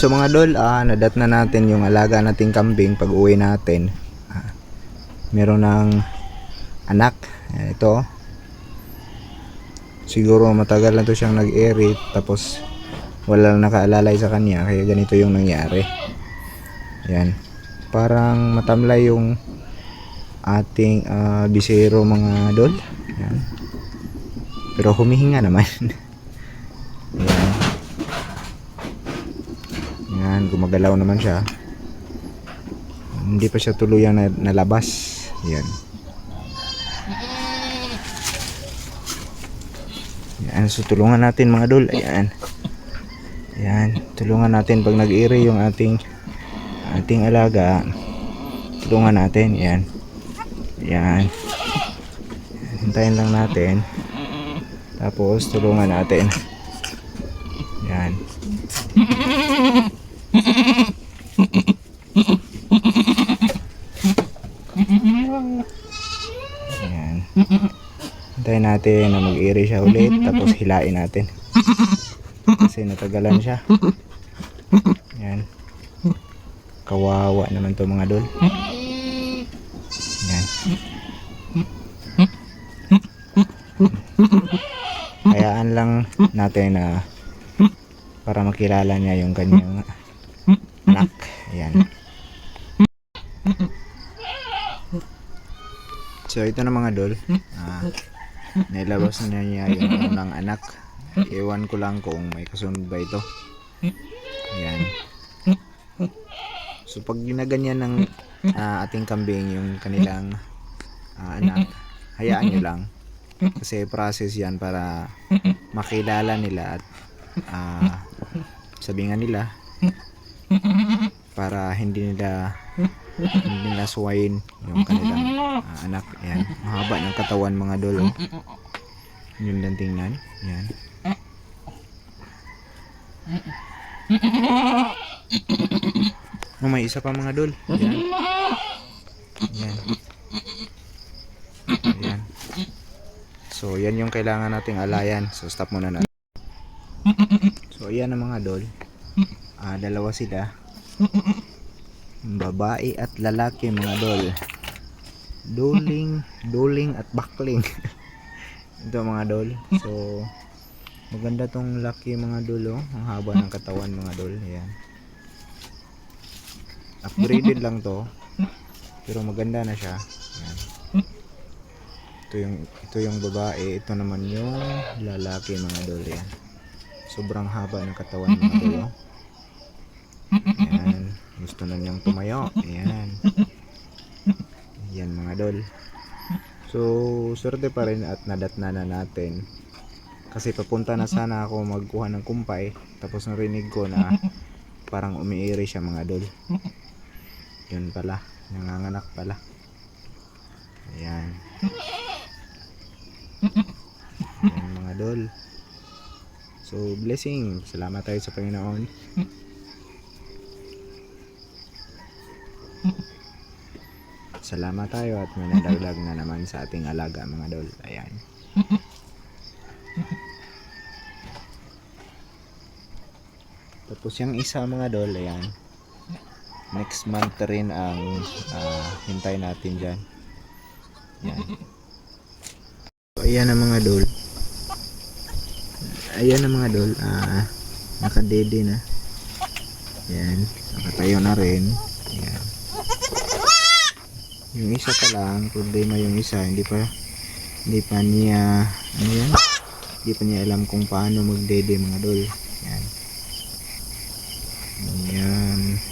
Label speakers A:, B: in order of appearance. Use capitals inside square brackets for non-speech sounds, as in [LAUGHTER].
A: So mga dol, ah, nadat na natin yung alaga nating kambing pag uwi natin. Ah, meron ng anak. Ayan, ito. Siguro matagal na to siyang nag-airy tapos wala lang nakaalalay sa kanya kaya ganito yung nangyari. Ayan. Parang matamlay yung ating ah, bisero mga dol. Ayan. Pero humihinga naman. [LAUGHS] Ayan. Yan, gumagalaw naman siya. Hindi pa siya tuluyang na, nalabas. Yan. Yan, so tulungan natin mga dol. Ayan. Yan, tulungan natin pag nag-iri yung ating ating alaga. Tulungan natin, yan. Yan. Hintayin lang natin. Tapos tulungan natin. Yan. Ayan. Hintayin natin na mag-iri siya ulit tapos hilain natin. Kasi natagalan siya. Ayan. Kawawa naman to mga dol. Ayan. Hayaan lang natin na para makilala niya yung kanyang. Ayan. So ito na mga dol. Ah, nailabas na niya yung unang anak. Ewan ko lang kung may kasunod ba ito. Ayan. So pag ginaganyan ng ah, ating kambing yung kanilang ah, anak, hayaan nyo lang. Kasi process yan para makilala nila at ah, sabi nga nila para hindi nila hindi nila suwayin yung kanilang ah, anak. Ayan. Mahaba ng katawan mga dolo. Yun lang tingnan. Ayan. Oh, may isa pa mga dol. Ayan. Ayan. Ayan. So, yan yung kailangan nating alayan. So, stop muna natin. So, ayan ang mga dol. Ah, dalawa sila. Babae at lalaki mga dol. Duling, duling at bakling. [LAUGHS] Ito mga dol. So, maganda tong laki mga dol. Oh. Ang haba ng katawan mga dol. Ayan. Upgraded lang to. Pero maganda na siya. Ayan. Ito yung, ito yung babae. Ito naman yung lalaki mga dol. Ayan. Sobrang haba ng katawan mga dol. Oh. Ayan. Gusto na niyang tumayo. Ayan. Ayan mga dol. So, swerte pa rin at nadatna na natin. Kasi papunta na sana ako magkuha ng kumpay. Tapos narinig ko na parang umiiri siya mga dol. Yun pala. Nanganganak pala. Ayan. Ayan mga dol. So, blessing. Salamat tayo sa Panginoon. Salamat tayo at may nadagdag na naman sa ating alaga mga dol. Ayan. [LAUGHS] Tapos yung isa mga dol, ayan. Next month rin ang ah, hintay natin dyan. Ayan. So, ayan ang mga dol. Ayan ang mga dol. Ah, nakadede na. Ayan. Nakatayo na rin yung isa pala ang problema yung isa hindi pa hindi pa niya ano yan? Hindi pa niya alam kung paano magdede mga dol. Yan. Yan